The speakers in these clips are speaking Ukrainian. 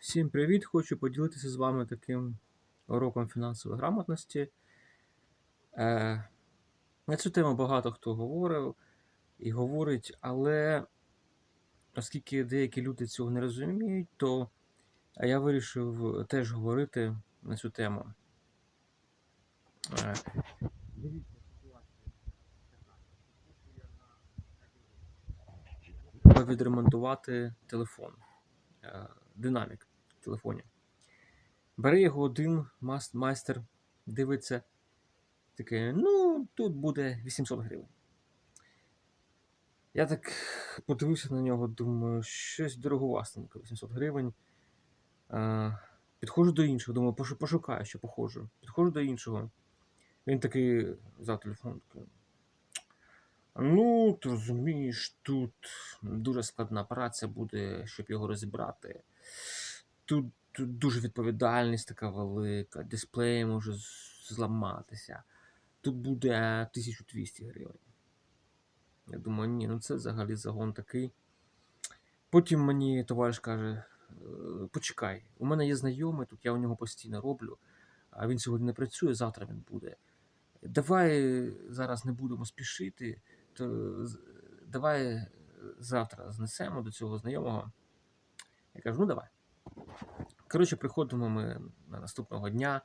Всім привіт! Хочу поділитися з вами таким уроком фінансової грамотності. Е, на цю тему багато хто говорив і говорить, але оскільки деякі люди цього не розуміють, то я вирішив теж говорити на цю тему. Е, відремонтувати телефон. Е, динамік телефоні. Бере його один майстер, дивиться, таке, ну, тут буде 800 гривень. Я так подивився на нього, думаю, щось дороговастенько, 800 гривень. Підходжу до іншого, думаю, пошукаю, що похожу. Підходжу до іншого. Він такий взяв телефон. Ну, ти розумієш, тут дуже складна праця буде, щоб його розібрати. Тут, тут дуже відповідальність така велика, дисплей може зламатися. Тут буде 1200 гривень. Я думаю, ні, ну це взагалі загон такий. Потім мені товариш каже: «Е, почекай, у мене є знайомий, тут я у нього постійно роблю, а він сьогодні не працює, завтра він буде. Давай зараз не будемо спішити, то давай завтра знесемо до цього знайомого. Я кажу, ну давай. Коротше, приходимо ми на наступного дня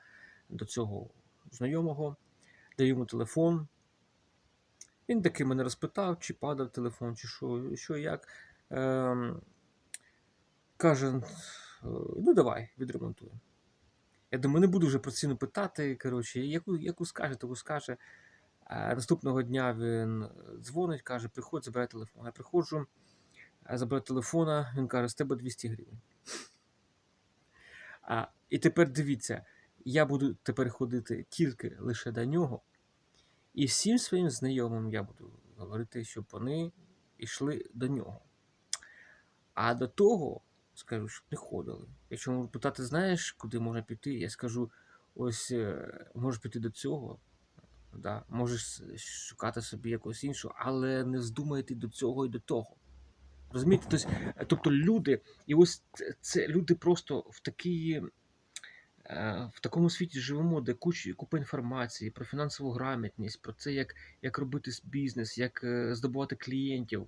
до цього знайомого, даю йому телефон. Він таки мене розпитав, чи падав телефон, чи що, що як. Ем, каже: «Е, ну давай, відремонтуємо. Я думаю, не буду вже про ціну питати. Коротше, яку, яку скаже, таку скаже. А наступного дня він дзвонить, каже, приходь, забирай телефон. Я приходжу, а, забираю телефона, він каже, з тебе 200 гривень. А, і тепер дивіться, я буду тепер ходити тільки лише до нього, і всім своїм знайомим я буду говорити, щоб вони йшли до нього. А до того скажу, щоб не ходили. Якщо можуть питати, знаєш, куди можна піти, я скажу: ось е, можеш піти до цього, да, можеш шукати собі якогось іншого, але не вздумай йти до цього і до того. Розумієте? Тобто, тобто люди, і ось це, це люди просто в такій. е, В такому світі живемо, де куча, купа інформації про фінансову грамотність, про це, як, як робити бізнес, як е, здобувати клієнтів.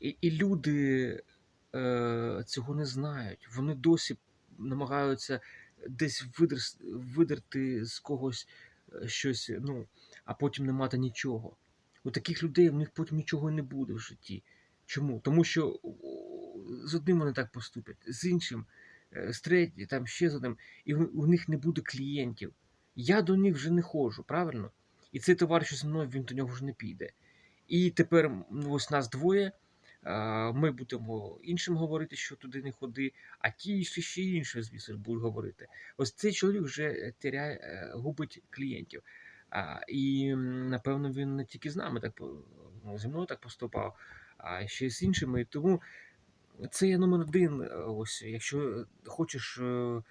І, і люди е, цього не знають. Вони досі намагаються десь видер, видерти з когось е, щось, ну, а потім не мати нічого. У таких людей в них потім нічого не буде в житті. Чому? Тому що з одним вони так поступлять, з іншим, е, з третім, там ще з одним, і у, них не буде клієнтів. Я до них вже не ходжу, правильно? І цей товариш зі мною він до нього вже не піде. І тепер ну, ось нас двоє. Ми будемо іншим говорити, що туди не ходи, а ті ще ще інші, звісно, будуть говорити. Ось цей чоловік вже теряє, е, губить клієнтів. А, і напевно він не тільки з нами так ну, зі мною так поступав, а ще й з іншими. І Тому це є номер один. е, Ось, якщо хочеш, е,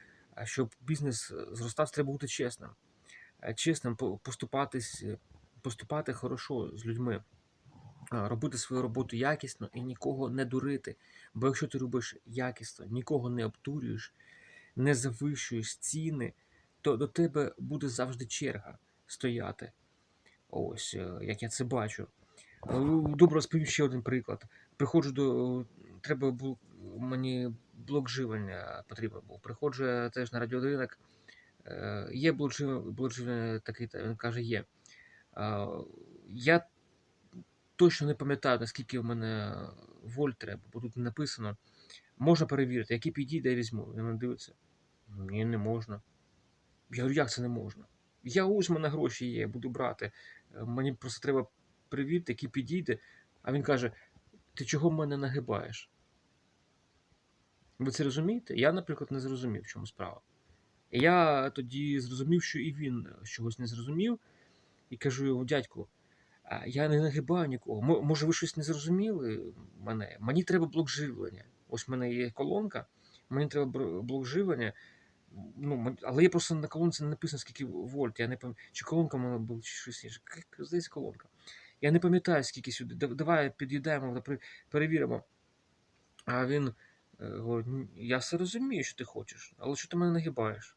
щоб бізнес зростав, треба бути чесним. Е, Чесним поступатись, поступати хорошо з людьми. Робити свою роботу якісно і нікого не дурити. Бо якщо ти робиш якісно, нікого не обдурюєш, не завищуєш ціни, то до тебе буде завжди черга стояти. Ось е, як я це бачу. Е, Добре, розповім ще один приклад. Приходжу до. Треба було мені блок живлення потрібен був. Приходжу я теж на радіоринок. Е, Є блок живлення такий, він каже, є. Я точно не пам'ятаю, наскільки в мене вольт треба, бо тут не написано. Можна перевірити, який підійде, я візьму. Він дивиться. Ні, не можна. Я говорю, як це не можна? Я ось мене гроші є, буду брати. Е, Мені просто треба перевірити, який підійде. А він каже: ти чого мене нагибаєш? Ви це розумієте? Я, наприклад, не зрозумів, в чому справа. І я тоді зрозумів, що і він чогось не зрозумів, і кажу йому, дядьку, я не нагибаю нікого. Може, ви щось не зрозуміли мене? Мені треба блок живлення. Ось в мене є колонка, мені треба блок живлення. Ну, але я просто на колонці не написано, скільки вольт. Я не пам'ятаю, чи колонка мене була, чи щось інше. Здається, колонка. Я не пам'ятаю, скільки сюди. Давай під'їдаємо, пер- перевіримо. А він Е, Говорить, я все розумію, що ти хочеш, але що ти мене нагибаєш?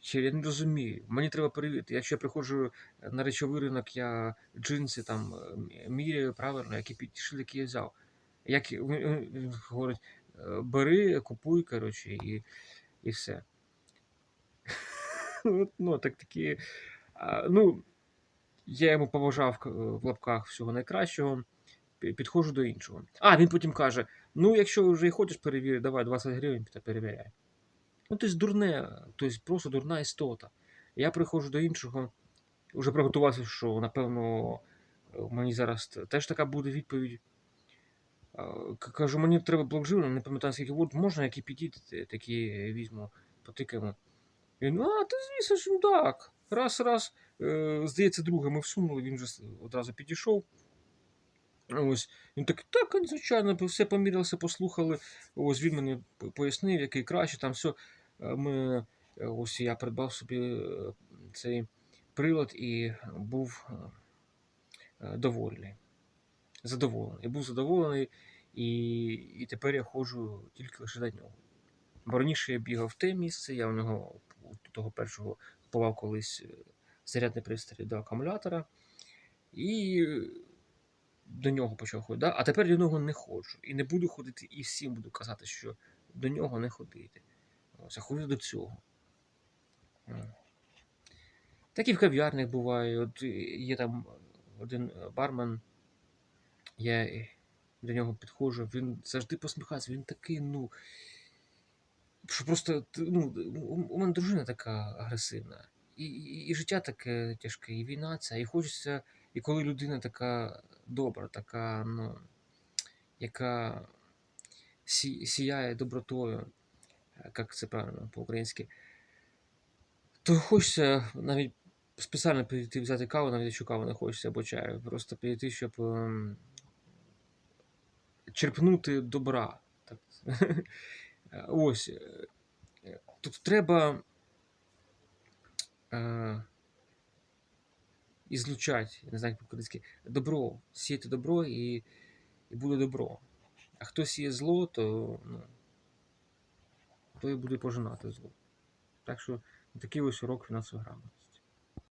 Я не розумію. Мені треба перевірити. Якщо я приходжу на речовий ринок, я джинси там е, міряю правильно, які підійшли, які я взяв. Як він, говорить, «Е, бери, купуй, коротше, і, і все. Ну, так такі. Ну, я йому побажав в лапках всього найкращого, підходжу до іншого. А, він потім каже: ну, якщо вже і хочеш перевірити, давай 20 гривень та перевіряй. Ну, тобто дурне, тобто просто дурна істота. Я приходжу до іншого, вже приготувався, що напевно е, мені зараз теж така буде відповідь. Кажу, мені треба блок не пам'ятаю скільки вольт, можна, які підійти, такі візьму, потикаємо. Він, а, ти звісно ж, ну так. Раз, раз, е, здається, друге ми всунули, він вже одразу підійшов. Ось, він так, так, звичайно, все помірялися, послухали. Ось він мені пояснив, який краще, там все. Е, Ми, е, ось я придбав собі е, цей прилад і був е, е, довольний. Задоволений. Був задоволений, і, і тепер я ходжу тільки лише до нього. Бо раніше я бігав в те місце, я у нього у того першого купував колись е, зарядний пристрій до акумулятора. І до нього почав ходити. Да? А тепер до нього не ходжу. І не буду ходити, і всім буду казати, що до нього не ходити. Ось, а ходжу до цього. Так і в кав'ярнях буває. От е, є там один е, бармен, я е, до нього підходжу, він завжди посміхається, він такий, ну. Що просто ну, у мене дружина така агресивна. І, і, і життя таке тяжке, і війна ця, і хочеться, і коли людина така добра, така, ну, яка сі, сіяє добротою, як це правильно по-українськи, то хочеться навіть спеціально підійти взяти каву, навіть якщо каву не хочеться або чаю, просто підійти, щоб ем, черпнути добра. Так. Ось. е, Тут треба е, ізлучати, не знаю, по-українськи, добро, сіяти добро і, і буде добро. А хто сіє зло, то, ну, то і буде пожинати зло. Так що такий ось урок фінансової грамотності.